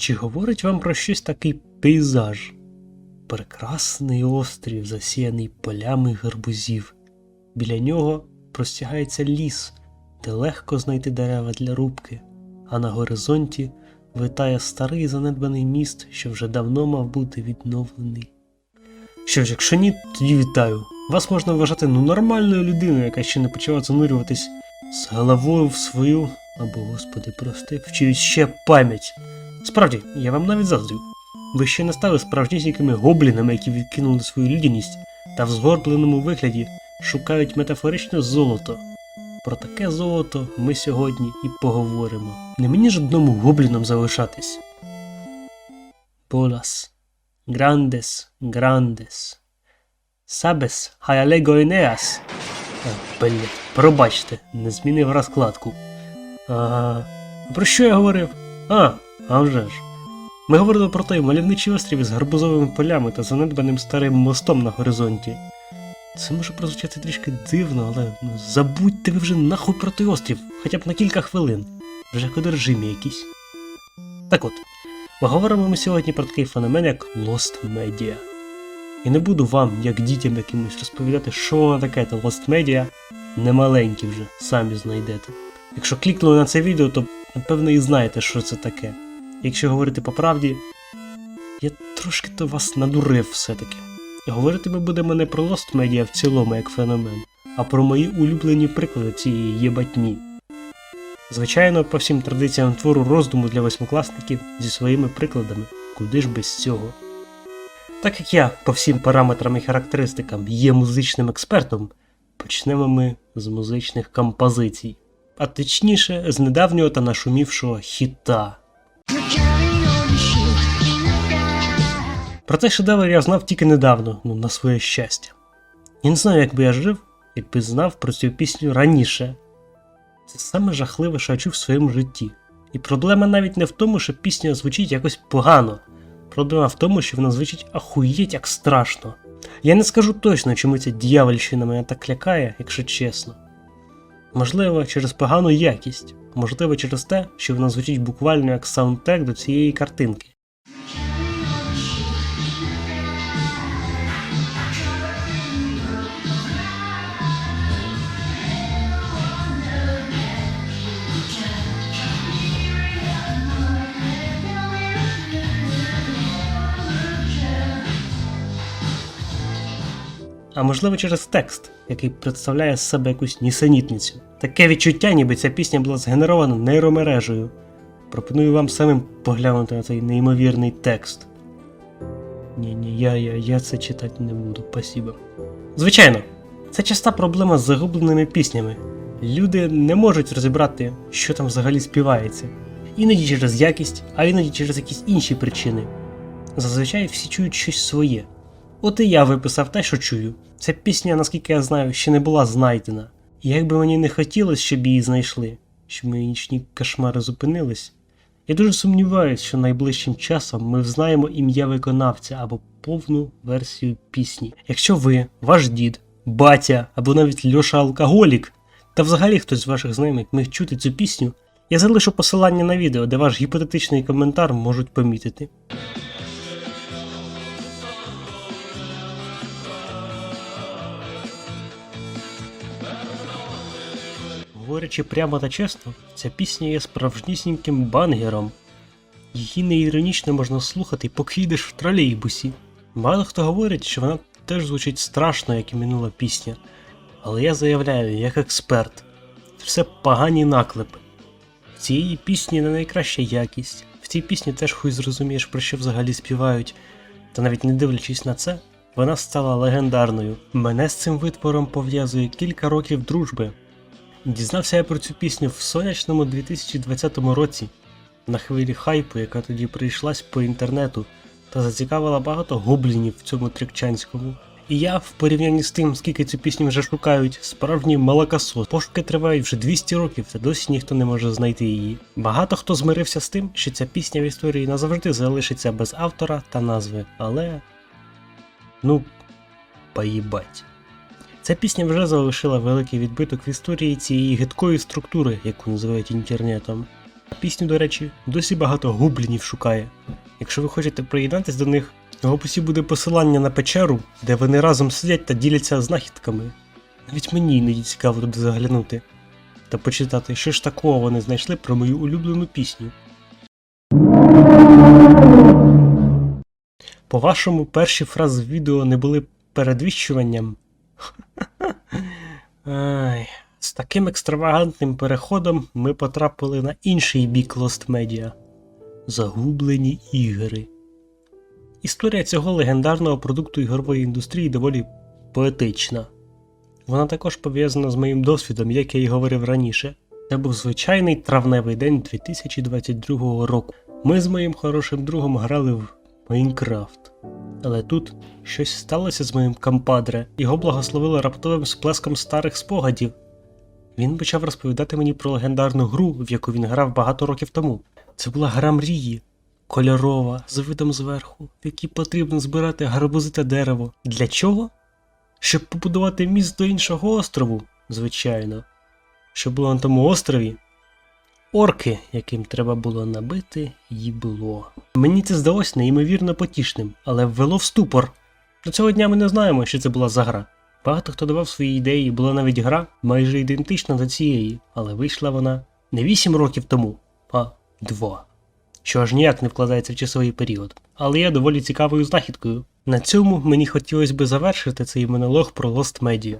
Чи говорить вам про щось такий пейзаж? Прекрасний острів, засіяний полями гарбузів. Біля нього простягається ліс, де легко знайти дерева для рубки, а на горизонті витає старий занедбаний міст, що вже давно мав бути відновлений. Що ж, якщо ні, тоді вітаю. Вас можна вважати ну нормальною людиною, яка ще не почала занурюватись з головою в свою, або, господи, прости, в чиюсь ще пам'ять. Справді, я вам навіть заздрю. Ви ще не стали справжнісінькими гоблінами, які відкинули свою людяність та в згорбленому вигляді шукають метафоричне золото. Про таке золото ми сьогодні і поговоримо. Не мені ж одному гобліном залишатись. Bolas, grandes, grandes. Sabes, hayalego eneas. Блять, пробачте, не змінив розкладку. А, про що я говорив? А, а вже ж. Ми говорили про той мальовничий острів із гарбузовими полями та занедбаним старим мостом на горизонті. Це може прозвучати трішки дивно, але ну, забудьте ви вже нахуй про той острів, хоча б на кілька хвилин. Вже як одержимі якісь. Так от, поговоримо ми сьогодні про такий феномен, як Lost Media. І не буду вам, як дітям якимось, розповідати, що воно таке, та Lost Media не маленькі вже, самі знайдете. Якщо клікнули на це відео, то напевно і знаєте, що це таке. Якщо говорити по правді, я трошки то вас надурив все-таки. Говорити ми будемо не про Lost Media в цілому як феномен, а про мої улюблені приклади цієї єбатні. Звичайно, по всім традиціям твору роздуму для восьмикласників зі своїми прикладами, куди ж без цього. Так як я по всім параметрам і характеристикам є музичним експертом, почнемо ми з музичних композицій, а точніше з недавнього та нашумівшого хіта. Про цей шедевр я знав тільки недавно, ну на своє щастя. Я не знаю, як би я жив, якби знав про цю пісню раніше. Це саме жахливе, що я чув в своєму житті. І проблема навіть не в тому, що пісня звучить якось погано. Проблема в тому, що вона звучить ахуєть як страшно. Я не скажу точно, чому ця дьявольщина мене так лякає, якщо чесно. Можливо, через погану якість, можливо, через те, що вона звучить буквально як саундтрек до цієї картинки. А можливо через текст, який представляє з себе якусь нісенітницю. Таке відчуття, ніби ця пісня була згенерована нейромережею. Пропоную вам самим поглянути на цей неймовірний текст. Ні, ні, я, я, я це читати не буду, спасибо. Звичайно, це часта проблема з загубленими піснями. Люди не можуть розібрати, що там взагалі співається. Іноді через якість, а іноді через якісь інші причини. Зазвичай всі чують щось своє. От і я виписав те, що чую. Ця пісня, наскільки я знаю, ще не була знайдена. І як би мені не хотілося, щоб її знайшли, щоб мої нічні кошмари зупинились. Я дуже сумніваюся, що найближчим часом ми взнаємо ім'я виконавця або повну версію пісні. Якщо ви, ваш дід, батя або навіть Льоша Алкоголік, та взагалі хтось з ваших знайомих міг чути цю пісню, я залишу посилання на відео, де ваш гіпотетичний коментар можуть помітити. Говорячи прямо та чесно, ця пісня є справжнісіньким бангером. Її неіронічно можна слухати, поки йдеш в тролейбусі. Багато хто говорить, що вона теж звучить страшно, як і минула пісня. Але я заявляю, як експерт, все погані наклепи. В цієї пісні не найкраща якість. В цій пісні теж хуй зрозумієш, про що взагалі співають. Та навіть не дивлячись на це, вона стала легендарною. Мене з цим витвором пов'язує кілька років дружби. Дізнався я про цю пісню в сонячному 2020 році на хвилі хайпу, яка тоді прийшлась по інтернету та зацікавила багато гоблінів в цьому трикчанському. І я, в порівнянні з тим, скільки цю пісню вже шукають, справжній молокосос. Пошуки тривають вже 200 років, та досі ніхто не може знайти її. Багато хто змирився з тим, що ця пісня в історії назавжди залишиться без автора та назви, але. Ну, поїбать. Ця пісня вже залишила великий відбиток в історії цієї гидкої структури, яку називають інтернетом. Пісню, до речі, досі багато гублінів шукає. Якщо ви хочете приєднатись до них, в описі буде посилання на печеру, де вони разом сидять та діляться знахідками. Навіть мені іноді цікаво туди заглянути та почитати, що ж такого вони знайшли про мою улюблену пісню. По-вашому, перші фрази відео не були передвіщуванням? Ай, з таким екстравагантним переходом ми потрапили на інший бік Lost Media – Загублені ігри. Історія цього легендарного продукту ігрової індустрії доволі поетична. Вона також пов'язана з моїм досвідом, як я й говорив раніше. Це був звичайний травневий день 2022 року. Ми з моїм хорошим другом грали в Майнкрафт. Але тут щось сталося з моїм кампадре, його благословило раптовим сплеском старих спогадів. Він почав розповідати мені про легендарну гру, в яку він грав багато років тому. Це була гра мрії, кольорова, з видом зверху, в якій потрібно збирати гарбузи та дерево. Для чого? Щоб побудувати міст до іншого острову, звичайно. Що було на тому острові? Орки, яким треба було набити, їбло. Мені це здалось неймовірно потішним, але ввело в ступор. До цього дня ми не знаємо, що це була за гра. Багато хто давав свої ідеї, була навіть гра майже ідентична до цієї, але вийшла вона не 8 років тому, а 2. Що аж ніяк не вкладається в часовий період. Але є доволі цікавою знахідкою. На цьому мені хотілося би завершити цей монолог про Lost Media.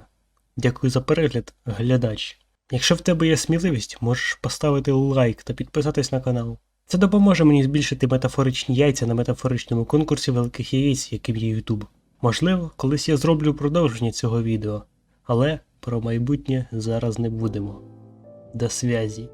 Дякую за перегляд, глядач. Якщо в тебе є сміливість, можеш поставити лайк та підписатись на канал. Це допоможе мені збільшити метафоричні яйця на метафоричному конкурсі великих яєць, яким є YouTube. Можливо, колись я зроблю продовження цього відео, але про майбутнє зараз не будемо. До зв'язі.